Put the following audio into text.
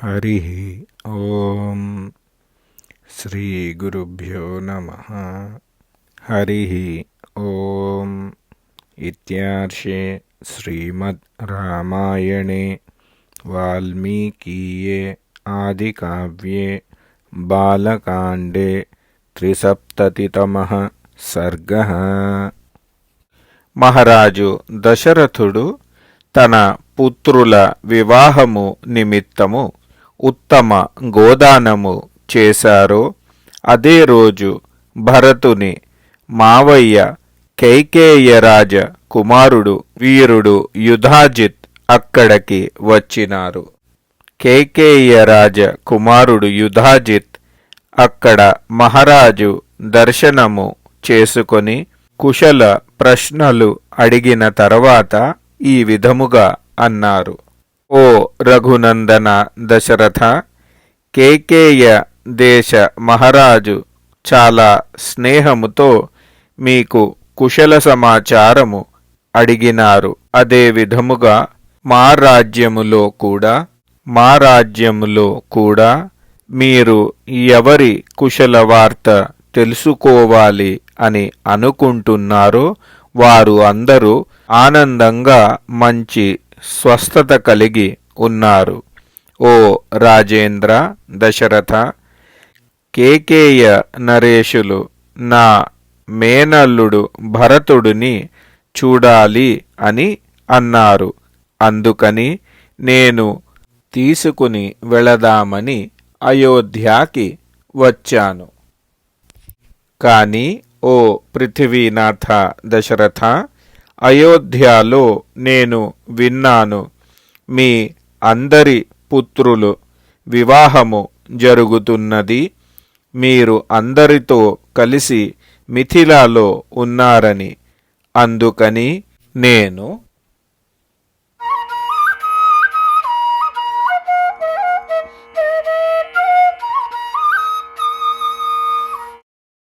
హరి ఓం శ్రీ గురుభ్యో నమ హరి ఓం ఇత్యార్షే శ్రీమద్ రామాయణే వాల్మీకీయే ఆదికావ్యే బాలకాండే త్రిసప్తతితమः సర్గ మహారాజు దశరథుడు తన పుత్రుల వివాహము నిమిత్తము ఉత్తమ గోదానము చేశారో అదే రోజు భరతుని మావయ్య కైకేయరాజ కుమారుడు వీరుడు యుధాజిత్ అక్కడికి వచ్చినారు. కేకేయరాజ కుమారుడు యుధాజిత్ అక్కడ మహారాజు దర్శనము చేసుకొని కుశల ప్రశ్నలు అడిగిన తర్వాత ఈ విధముగా అన్నారు. ఓ రఘునందన దశరథ కేకేయ దేశ మహారాజు చాలా స్నేహముతో మీకు కుశల సమాచారము అడిగినారు. అదే విధముగా మా రాజ్యములో కూడా మా రాజ్యములో కూడా మీరు ఎవరి కుశల వార్త తెలుసుకోవాలి అని అనుకుంటున్నారో వారు అందరూ ఆనందంగా మంచి స్వస్థత కలిగి ఉన్నారు. ఓ రాజేంద్ర దశరథ కేకేయ నరేషులు నా మేనల్లుడు భరతుడిని చూడాలి అని అన్నారు. అందుకని నేను తీసుకుని వెళదామని అయోధ్యాకి వచ్చాను. కాని ఓ పృథివీనాథ దశరథ అయోధ్యలో నేను విన్నాను. మీ అందరి పుత్రులు వివాహము జరుగుతున్నది. మీరు అందరితో కలిసి మిథిలాలో ఉన్నారని అందుకని నేను